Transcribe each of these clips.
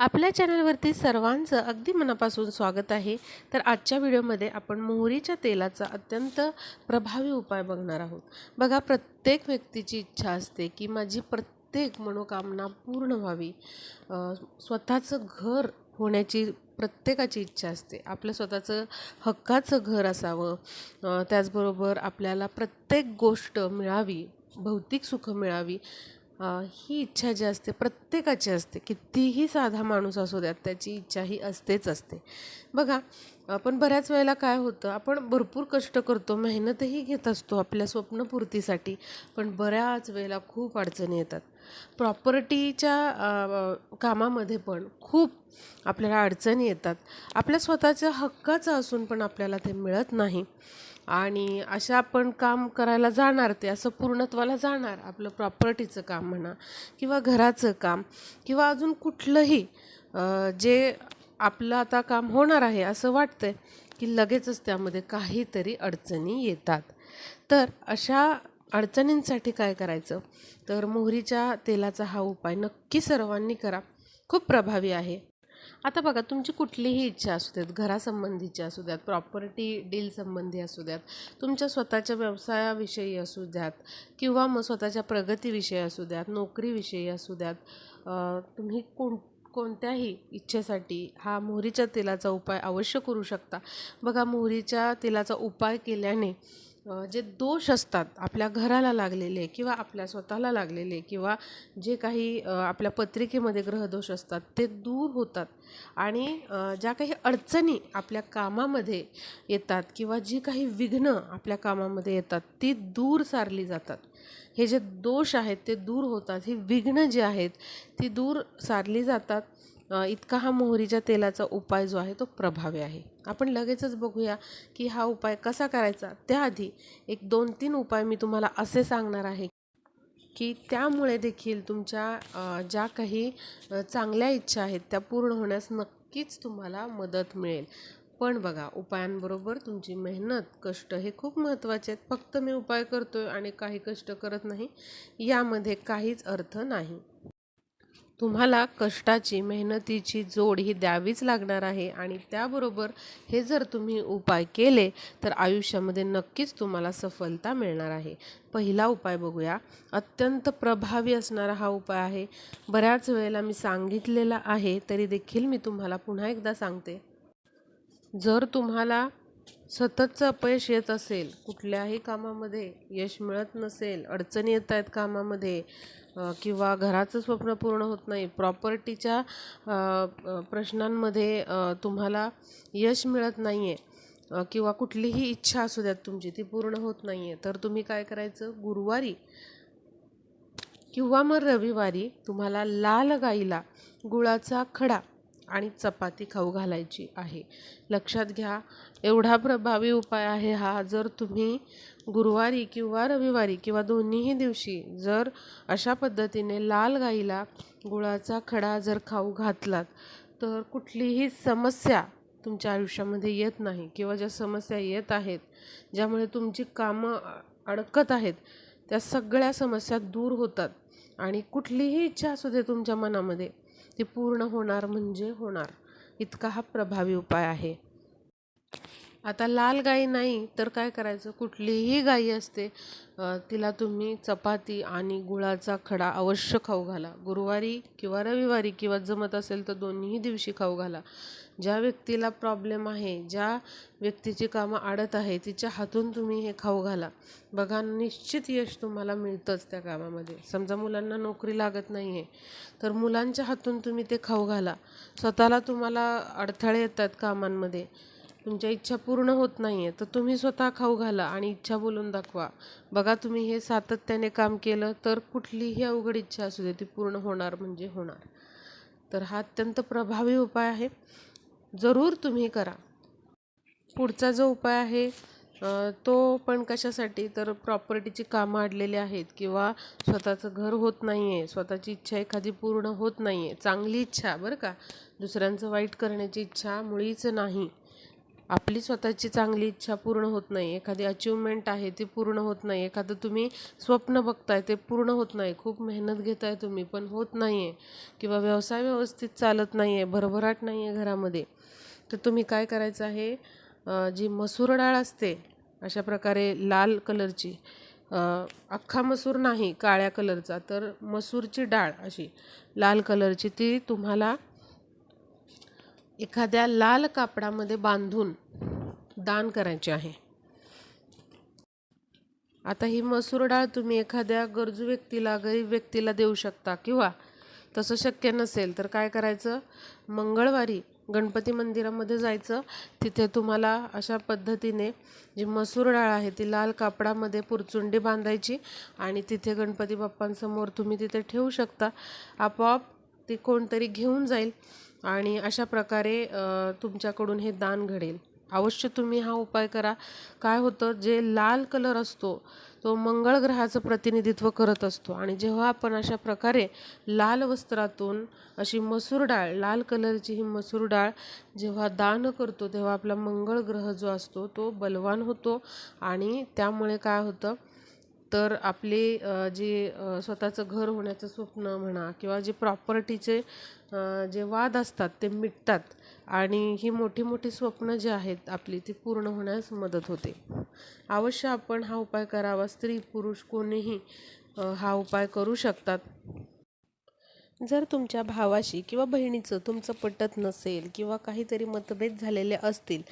आपल्या चॅनलवरती सर्वांचं अगदी मनापासून स्वागत आहे. तर आजच्या व्हिडिओमध्ये आपण मोहरीच्या तेलाचा अत्यंत प्रभावी उपाय बघणार आहोत. बघा प्रत्येक व्यक्तीची इच्छा असते की माझी प्रत्येक मनोकामना पूर्ण व्हावी. स्वतःचं घर होण्याची प्रत्येकाची इच्छा असते. आपलं स्वतःचं हक्काचं घर असावं. त्याचबरोबर आपल्याला प्रत्येक गोष्ट मिळावी भौतिक सुख मिळावी. ही इच्छा जी असते प्रत्येकाची असते. कितीही साधा माणूस असू द्यात त्याची इच्छा ही असतेच असते. बघा आपण बऱ्याच वेळेला काय होतं आपण भरपूर कष्ट करतो मेहनतही घेत असतो आपल्या स्वप्नपूर्तीसाठी पण बऱ्याच वेळेला खूप अडचणी येतात. प्रॉपर्टीच्या कामामध्ये पण खूप आपल्याला अडचणी येतात. आपल्या स्वतःच्या हक्काचं असून पण आपल्याला ते मिळत नाही. आणि अशा आपण काम करायला जाणार ते असं पूर्णत्वाला जाणार आपलं प्रॉपर्टीचं काम म्हणा किंवा घराचं काम किंवा अजून कुठलंही जे आपलं आता काम होणार आहे असं वाटतंय की लगेचच त्यामध्ये काहीतरी अडचणी येतात. तर अशा अडचणींसाठी काय करायचं? तर मोहरीच्या तेलाचा हा उपाय नक्की सर्वांनी करा. खूप प्रभावी आहे. आता बघा तुमची कुठलीही इच्छा असू द्यात घरासंबंधीची असू द्यात प्रॉपर्टी डील संबंधी असू द्यात तुमच्या स्वतःच्या व्यवसायाविषयी असू द्यात किंवा मग स्वतःच्या प्रगतीविषयी असू द्यात नोकरीविषयी असू द्यात तुम्ही कोण कोणत्याही इच्छेसाठी हा मोहरीच्या तेलाचा उपाय अवश्य करू शकता. बघा मोहरीच्या तेलाचा उपाय केल्याने जे दोष असतात आपल्या घराला लागलेले किंवा आपल्या स्वतःला लागलेले किंवा जे काही आपल्या पत्रिकेमध्ये ग्रहदोष असतात ते दूर होतात. आणि ज्या काही अडचणी आपल्या कामामध्ये येतात किंवा जी काही विघ्न आपल्या कामामध्ये येतात ती दूर सारली जातात. हे जे दोष आहेत ते दूर होतात. ही विघ्न जी आहेत ती दूर सारली जातात. इतका हा मोहरीच्या तेलाचा उपाय जो आहे तो प्रभावी आहे. आपण लगेचच बघूया की हा उपाय कसा करायचा? त्याआधी एक दोन तीन उपाय मी तुम्हाला असे सांगणार आहे की त्यामुळे देखील तुमच्या ज्या काही चांगल्या इच्छा आहेत त्या पूर्ण होण्यास नक्कीच तुम्हाला मदत मिळेल. पण बघा उपायांबरोबर तुमची मेहनत कष्ट हे खूप महत्त्वाचे आहेत. फक्त मी उपाय करतो आहे आणि काही कष्ट करत नाही यामध्ये काहीच अर्थ नाही. तुम्हाला कष्टाची मेहनतीची जोड ही द्यावीच लागणार आहे आणि त्याबरोबर हे जर तुम्ही उपाय केले तर आयुष्यामध्ये नक्कीच तुम्हाला सफलता मिळणार आहे. पहिला उपाय बघूया. अत्यंत प्रभावी असणारा हा उपाय आहे. बऱ्याच वेळेला मी सांगितलेला आहे तरी देखील मी तुम्हाला पुन्हा एकदा सांगते. जर तुम्हाला सततचं अपयश येत असेल कुठल्याही कामामध्ये यश मिळत नसेल अडचणी येत आहेत कामामध्ये किंवा घराचं स्वप्न पूर्ण होत नाही प्रॉपर्टीच्या प्रश्नांमध्ये तुम्हाला यश मिळत नाही आहे किंवा कुठलीही इच्छा असू द्यात तुमची ती पूर्ण होत नाही आहे तर तुम्ही काय करायचं? गुरुवारी किंवा मग रविवारी तुम्हाला लाल गाईला गुळाचा खडा आणि चपाती खाऊ घालायची आहे. लक्षात घ्या एवढा प्रभावी उपाय आहे हा. जर तुम्ही गुरुवारी किंवा रविवारी किंवा दोन्हीही दिवशी जर अशा पद्धतीने लाल गाईला गुळाचा खडा जर खाऊ घातलात तर कुठलीही समस्या तुमच्या आयुष्यामध्ये येत नाही किंवा ज्या समस्या येत आहेत ज्यामुळे तुमची कामं अडकत आहेत त्या सगळ्या समस्या दूर होतात. आणि कुठलीही इच्छा असू दे तुमच्या मनामध्ये ती पूर्ण होणार म्हणजे होणार. इतका हा प्रभावी उपाय आहे. आता लाल गाई नाही तर काय करायचं? कुठलीही गाई असते तिला तुम्ही चपाती आणि गुळाचा खडा अवश्य खाऊ घाला. गुरुवारी किंवा रविवारी किंवा जमत असेल तर दोन्हीही दिवशी खाऊ घाला. ज्या व्यक्तीला प्रॉब्लेम आहे ज्या व्यक्तीची कामं आडत आहे तिच्या हातून तुम्ही हे खाऊ घाला. बघा निश्चित यश तुम्हाला मिळतंच त्या कामामध्ये. समजा मुलांना नोकरी लागत नाही आहे तर मुलांच्या हातून तुम्ही ते खाऊ घाला. स्वतःला तुम्हाला अडथळे येतात कामांमध्ये. तुमच्या इच्छा पूर्ण होत नाही आहे तर तुम्ही स्वतः खाऊ घाला आणि इच्छा बोलून दाखवा. बघा तुम्ही हे सातत्याने काम केलं तर कुठलीही अवघड इच्छा असू दे ती पूर्ण होणार म्हणजे होणार. तर हा अत्यंत प्रभावी उपाय आहे. जरूर तुम्ही करा. पुढचा जो उपाय आहे तो पण कशासाठी? तर प्रॉपर्टीची कामं अडलेली आहेत किंवा स्वतःचं घर होत नाही आहे स्वतःची इच्छा एखादी पूर्ण होत नाही आहे चांगली इच्छा बरं का? दुसऱ्यांचं वाईट करण्याची इच्छा मुळीच नाही. आपली स्वतःची चांगली इच्छा पूर्ण होत नाही. एखादी अचिव्हमेंट आहे ती पूर्ण होत नाही. एखादं तुम्ही स्वप्न बघताय ते पूर्ण होत नाही. खूप मेहनत घेताय तुम्ही पण होत नाही आहे किंवा व्यवसाय व्यवस्थित चालत नाही आहे भरभराट नाही आहे घरामध्ये. तर तुम्ही काय करायचं आहे? जी मसूर डाळ असते अशा प्रकारे लाल कलरची अख्खा मसूर नाही काळ्या कलरचा तर मसूरची डाळ अशी लाल कलरची ती तुम्हाला एखाद्या लाल कापडामध्ये बांधून दान करायची आहे. आता ही मसूर डाळ तुम्ही एखाद्या गरजू व्यक्तीला गरीब व्यक्तीला देऊ शकता किंवा तसं शक्य नसेल तर काय करायचं? मंगळवारी गणपती मंदिरामध्ये जायचं. तिथे तुम्हाला अशा पद्धतीने जी मसूर डाळ आहे ती लाल कापडामध्ये पुरचुंडी बांधायची आणि तिथे गणपती बाप्पांसमोर तुम्ही तिथे ठेवू शकता. आपोआप ती कोणतरी घेऊन जाईल आणि अशा प्रकारे तुमच्याकडून हे दान घडेल. अवश्य तुम्ही हा उपाय करा. काय होतं जे लाल कलर असतो तो मंगळ ग्रहाचं प्रतिनिधित्व करत असतो. आणि जेव्हा आपण अशा प्रकारे लाल वस्त्रातून अशी मसूर डाळ लाल कलरची ही मसूर डाळ जेव्हा दान करतो तेव्हा आपला मंगळ ग्रह जो असतो तो बलवान होतो. आणि त्यामुळे काय होतं तर आपले जे स्वतःचं घर होण्याचं स्वप्न म्हणा किंवा जे प्रॉपर्टीचे जे वाद असतात ते मिटतात. आणि ही मोठी मोठी स्वप्न जी आहेत आपली ती पूर्ण होण्यास मदत होते. अवश्य आपण हा उपाय करावा. स्त्री पुरुष कोणीही हा उपाय करू शकतात. जर तुमच्या भावाशी किंवा बहिणीचं तुमचं पटत नसेल किंवा काहीतरी मतभेद झालेले असतील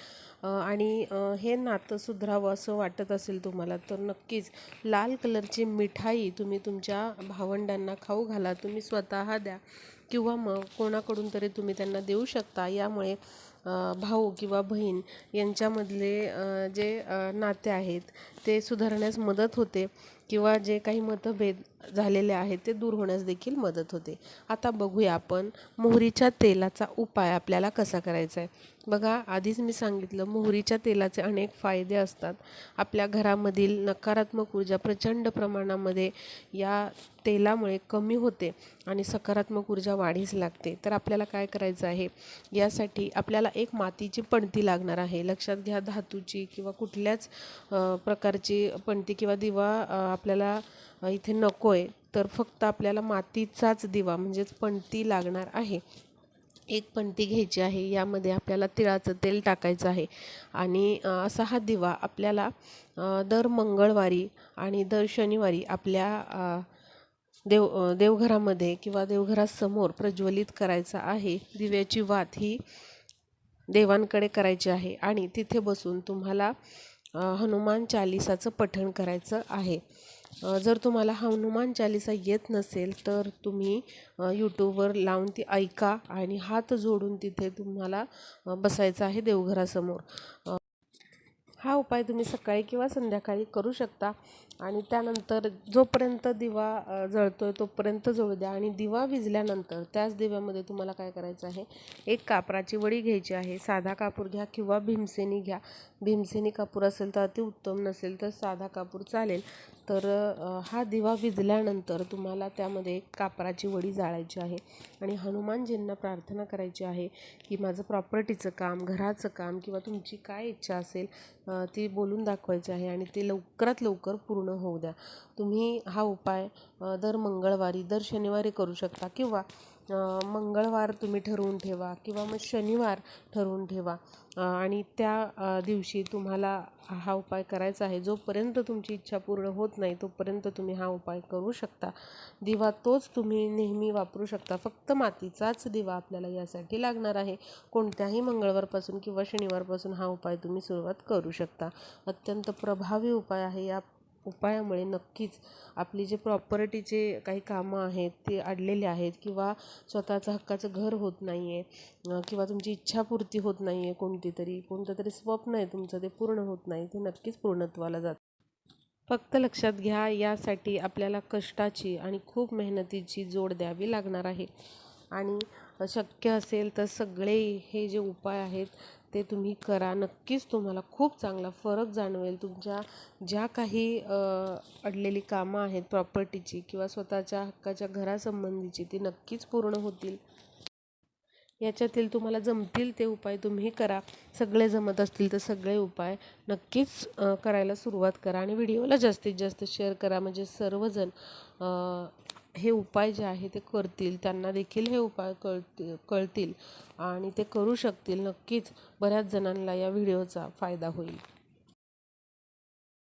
आणि हे नातं सुधरावं असं वाटत असेल तुम्हाला तर नक्कीच लाल कलरची मिठाई तुम्ही तुमच्या भावंडांना खाऊ घाला. तुम्ही स्वतः द्या. किंवा मग कोणाकडून तरी तुम्ही त्यांना देऊ शकता. यामुळे भाऊ किंवा बहीण यांच्यामधले जे नाते आहेत ते सुधारण्यास मदत होते. किंवा जे काही मतभेद झालेले आहेत ते दूर होण्यास देखील मदत होते. आता बघूया आपण मोहरीच्या तेलाचा उपाय आपल्याला कसा करायचा आहे. बघा आधीच मी सांगितलं मोहरीच्या तेलाचे अनेक फायदे असतात. आपल्या घरामधील नकारात्मक ऊर्जा प्रचंड प्रमाणामध्ये या तेलामुळे कमी होते आणि सकारात्मक ऊर्जा वाढीस लागते. तर आपल्याला काय करायचं आहे? यासाठी आपल्याला एक मातीची पणती लागणार आहे. लक्षात घ्या धातूची किंवा कुठल्याच प्रकारची पणती किंवा दिवा आपल्याला इथे नको आहे. तर फक्त आपल्याला मातीचाच दिवा म्हणजेच पणती लागणार आहे. एक पणती घ्यायची आहे यामध्ये आपल्याला तिळाचं तेल टाकायचं आहे. आणि असा हा दिवा आपल्याला दर मंगळवारी आणि दर शनिवारी आपल्या देव देवघरामध्ये किंवा देवघरासमोर प्रज्वलित करायचा आहे. दिव्याची वात ही देवांकडे करायची आहे आणि तिथे बसून तुम्हाला हनुमान चालिसाचं पठण करायचं आहे. जर तुम्हाला हनुमान चालिसा येत नसेल तर तुम्ही यूट्यूबवर लावून ती ऐका आणि हात जोडून तिथे तुम्हाला बसायचं आहे देवघरासमोर. हा उपाय तुम्ही सकाळी किंवा संध्याकाळी करू शकता आणि त्यानंतर जोपर्यंत दिवा जळतो आहे तोपर्यंत जळू द्या आणि दिवा विजल्यानंतर त्याच दिव्यामध्ये तुम्हाला काय करायचं आहे एक कापराची वडी घ्यायची आहे साधा कापूर घ्या किंवा भीमसेनी घ्या. भीमसेनी कापूर असेल तर अतिउत्तम नसेल तर साधा कापूर चालेल. तर हा दिवा विझल्यानंतर तुम्हाला त्यामध्ये एक कापराची वडी जाळायची आहे आणि हनुमानजींना प्रार्थना करायची आहे की माझं प्रॉपर्टीचं काम घराचं काम किंवा तुमची काय इच्छा असेल ती बोलून दाखवायची आहे आणि ते लवकरात लवकर पूर्ण होऊ द्या. तुम्ही हा उपाय दर मंगळवारी दर शनिवारी करू शकता किंवा मंगळवार तुम्ही ठरवून ठेवा किंवा मग शनिवार ठरवून ठेवा. आणि त्या दिवशी तुम्हाला हा उपाय करायचा आहे. जोपर्यंत तुमची इच्छा पूर्ण होत नाही तोपर्यंत तुम्ही हा उपाय करू शकता. दिवा तोच तुम्ही नेहमी वापरू शकता. फक्त मातीचाच दिवा आपल्याला यासाठी लागणार आहे. कोणत्याही मंगळवारपासून किंवा शनिवारपासून हा उपाय तुम्ही सुरुवात करू शकता. अत्यंत प्रभावी उपाय आहे. या उपायामुळे नक्कीच आपली जे प्रॉपर्टीचे काही कामं आहेत ते अडलेले आहेत किंवा स्वतःचं हक्काचं घर होत नाही आहे किंवा तुमची इच्छापूर्ती होत नाही आहे कोणती तरी कोणतं तरी स्वप्न आहे तुमचं ते पूर्ण होत नाही ते नक्कीच पूर्णत्वाला जातं. फक्त लक्षात घ्या यासाठी आपल्याला कष्टाची आणि खूप मेहनतीची जोड द्यावी लागणार आहे. आणि शक्य असेल तर सगळे हे जे उपाय आहेत ते तुम्ही करा. नक्कीच तुम्हाला खूप चांगला फरक जाणवेल. तुमच्या ज्या काही अडलेली कामं आहेत प्रॉपर्टीची किंवा स्वतःच्या हक्काच्या घरासंबंधीची ती नक्कीच पूर्ण होतील. याच्यातील तुम्हाला जमतील ते उपाय तुम्ही करा. सगळे जमत असतील तर सगळे उपाय नक्कीच करायला सुरुवात करा. आणि व्हिडिओला जास्तीत जास्त शेअर करा. म्हणजे सर्वजण हे उपाय जे आहे ते करतील. त्यांना देखील हे उपाय कळतील कळतील आणि ते करू शकतील. नक्कीच बऱ्याच जणांना या व्हिडिओचा फायदा होईल.